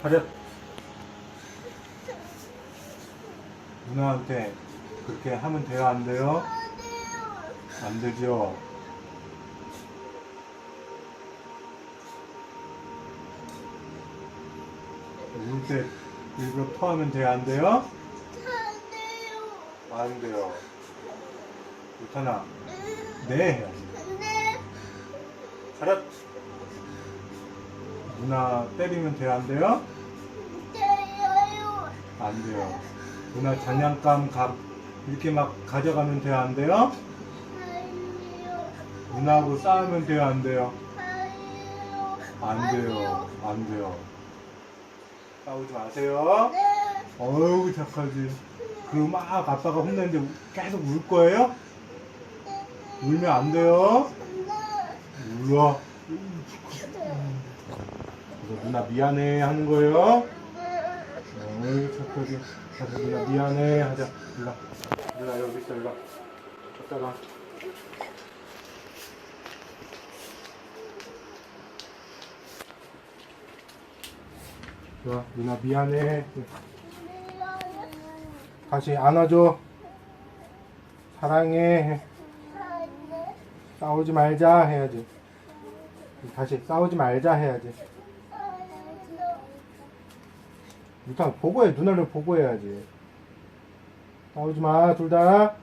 차렷. 누나한테 그렇게 하면 돼요, 안 돼요? 안 되죠. 울 때 일부러 토하면 돼요, 안 돼요? 안 돼요. 유탄아, 네 해야지. 차렷. 누나 때리면 돼요, 안 돼요? 안 돼요. 누나 장난감 가, 이렇게 막 가져가면 돼요, 안 돼요? 누나하고 싸우면 돼요, 안 돼요? 안 돼요. 안 돼요. 싸우지 마세요. 어우, 착하지. 그리고 막 아빠가 혼내는데 계속 울 거예요? 울면 안 돼요. 울어. 그래서 누나 미안해 하는 거예요. 어이 착하게. 가서 누나 미안해 하자. 일로. 일로 여기 있어 일로. 갔다가. 좋아 누나 미안해. 다시 안아줘. 사랑해. 싸우지 말자 해야지. 다시 싸우지 말자 해야지. 일단 보고해 누나를 보고해야지. 싸우지 마둘 다.